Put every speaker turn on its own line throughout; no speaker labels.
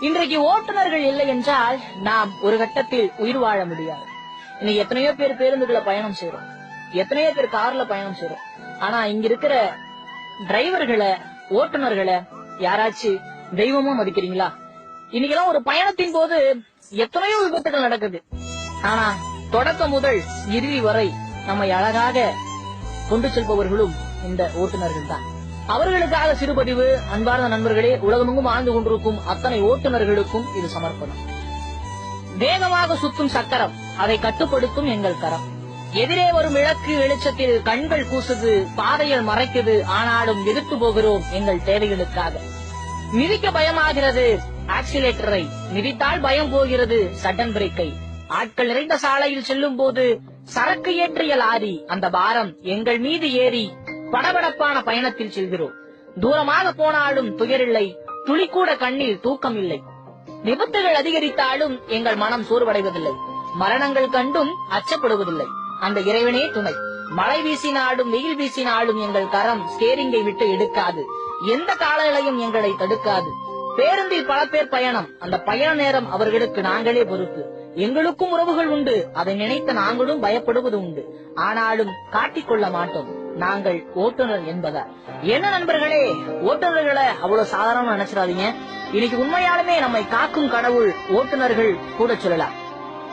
இன்றைக்கு ஓட்டுநர்கள் இல்லை என்றால் நாம் ஒரு கட்டத்தில் உயிர் வாழ முடியாது. இன்னைக்கு எத்தனையோ பேர் பேருந்துகளை பயணம் செய்யறோம் எத்தனையோ பேர் கார்ல பயணம் செய்யறோம் ஆனா இங்க இருக்கிற டிரைவர்களை ஓட்டுநர்களை யாராச்சும் தெய்வமா மதிக்கிறீங்களா? இன்னைக்கெல்லாம் ஒரு பயணத்தின் போது எத்தனையோ விபத்துகள் நடக்குது. ஆனா தொடக்கம் முதல் இறுதி வரை நம்மை அழகாக கொண்டு செல்பவர்களும் இந்த ஓட்டுநர்கள் தான். அவர்களுக்காக சிறுபதிவு அன்பார்ந்த நண்பர்களே உலகமெங்கும் ஆழ்ந்து கொண்டிருக்கும் அத்தனை ஓட்டுநர்களுக்கும் இது சமர்ப்பணம். வேகமாக சுத்தும் சக்கரம் அதை கட்டுப்படுத்தும் எங்கள் கரம். எதிரே வரும் இலக்கு வெளிச்சத்தில் கண்கள் கூசுது பாதைகள் மறைக்குது ஆனாலும் எதிர்த்து போகிறோம் எங்கள் தேவைகளுக்காக. மிதிக்க பயமாகிறது ஆக்சிலேட்டரை மிதித்தால் பயம் போகிறது சடன் பிரேக்கை. ஆட்கள் நிறைந்த சாலையில் செல்லும் போது சரக்கு ஏற்றிய லாரி அந்த பாரம் எங்கள் மீது ஏறி படபடப்பான பயணத்தில் செல்கிறோம். தூரமாக போனாலும் துயரில்லை. துளி கூட கண்ணில் தூக்கம் இல்லை விபத்துகள் அதிகரித்தாலும் எங்கள் மனம் சோர்வடைவதில்லை. மரணங்கள் கண்டும் அச்சப்படுவதில்லை. அந்த இறைவனே துணை. மழை வீசினாலும் வெயில் வீசினாலும் எங்கள் கரம் ஸ்டேரிங்கை விட்டு எடுக்காது. எந்த காலநிலையும் எங்களை தடுக்காது. பேருந்தில் பல பேர் பயணம். அந்த பயண நேரம் அவர்களுக்கு நாங்களே பொறுப்பு. எங்களுக்கும் உறவுகள் உண்டு. அதை நினைத்த நாங்களும் பயப்படுவது உண்டு. ஆனாலும் காட்டிக்கொள்ள மாட்டோம். நாங்கள் ஓட்டுநர் என்பதால். என்ன நண்பர்களே ஓட்டுநர்களை அவ்வளவு சாதாரணமா நினைச்சிடாதீங்க. இன்னைக்கு உண்மையாலுமே நம்மை காக்கும் கடவுள் ஓட்டுநர்கள் கூட சொல்லலாம்.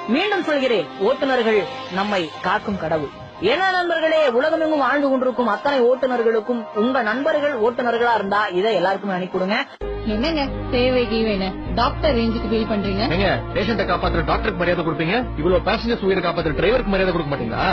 மீண்டும் சொல்கிறேன் ஓட்டுநர்கள் நம்மை காக்கும் கடவுள். என்ன நண்பர்களே உலகமெங்கும் வாழ்ந்து கொண்டிருக்கும் அத்தனை ஓட்டுநர்களுக்கும் உங்க நண்பர்கள் ஓட்டுநர்களா இருந்தா இதை எல்லாருக்கும் அனுப்பிவிடுங்க
என்னங்க சேவை கீவேன்னு டாக்டர் ரேஞ்சுக்கு ஃபீல் பண்றீங்க?
நீங்க பேஷண்ட காப்பாத்துற டாக்டருக்கு மரியாதை கொடுப்பீங்க? இவ்வளவு பேசஞ்சர்ஸ் உயிரை காப்பாத்துற டிரைவருக்கு மரியாதை கொடுக்க மாட்டீங்களா?